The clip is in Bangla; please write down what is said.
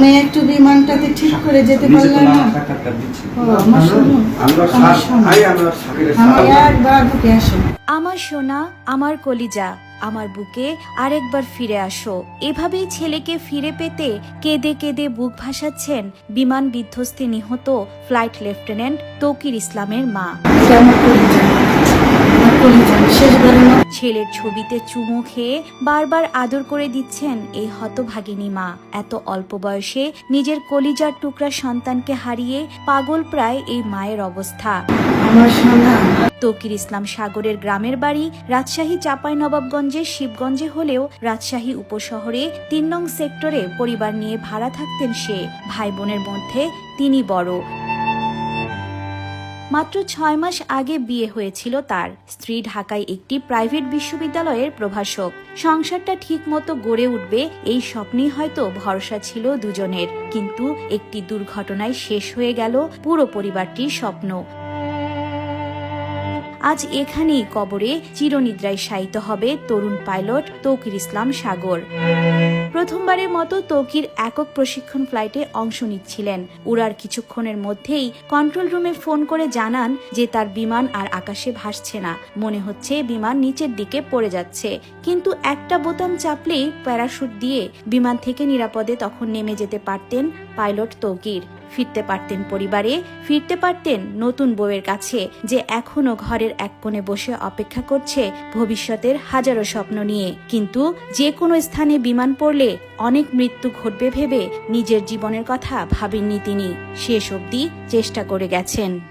আমি একটু বিমানটাকে ঠিক করে যেতে পারলাম না আমার সোনা আমার কলিজা আমার বুকে আরেকবার ফিরে আসো। এভাবেই ছেলেকে ফিরে পেতে কেঁদে কেঁদে বুক ভাসাচ্ছেন বিমান বিধ্বস্তে নিহত ফ্লাইট লেফটেন্যান্ট তৌকির ইসলামের মা। ছেলের ছবিতে চুমু খেয়ে বারবার আদর করে দিচ্ছেন এই হতভাগিনী মা। এত অল্প বয়সে নিজের কলিজার টুকরা সন্তানকে হারিয়ে পাগল প্রায় এই মায়ের অবস্থা। আমার তকির ইসলাম সাগরের গ্রামের বাড়ি রাজশাহী চাপাই নবাবগঞ্জের শিবগঞ্জে হলেও রাজশাহী উপশহরে তিন নং সেক্টরে পরিবার নিয়ে ভাড়া থাকতেন সে। ভাই বোনের মধ্যে তিনি বড়। মাত্র ছয় মাস আগে বিয়ে হয়েছিল তার। স্ত্রী ঢাকায় একটি প্রাইভেট বিশ্ববিদ্যালয়ের প্রভাষক। সংসারটা ঠিক মতো গড়ে উঠবে এই স্বপ্নে হয়তো ভরসা ছিল দুজনের। কিন্তু একটি দুর্ঘটনায় শেষ হয়ে গেল পুরো পরিবারটির স্বপ্ন। আজ এখানেই কবরে চিরনিদ্রায় শায়িত হবে তরুণ পাইলট তৌকির ইসলাম সাগর। প্রথমবারের মতো তৌকির একক প্রশিক্ষণ ফ্লাইটে অংশ নিচ্ছিলেন। উড়ার কিছুক্ষণের মধ্যেই কন্ট্রোল রুমে ফোন করে জানান যে তার বিমান আর আকাশে ভাসছে না। মনে হচ্ছে বিমান নিচের দিকে পড়ে যাচ্ছে। কিন্তু একটা বোতাম চাপলেই প্যারাশুট দিয়ে বিমান থেকে নিরাপদে তখন নেমে যেতে পারতেন পাইলট তৌকির। ফিরতে পারতেন পরিবারে, ফিরতে পারতেন নতুন বউয়ের কাছে, যে এখনও ঘরের এক কোণে বসে অপেক্ষা করছে ভবিষ্যতের হাজারো স্বপ্ন নিয়ে। কিন্তু যে কোনো স্থানে বিমান পড়লে অনেক মৃত্যু ঘটবে ভেবে নিজের জীবনের কথা ভাবেননি তিনি। শেষ অবধি চেষ্টা করে গেছেন।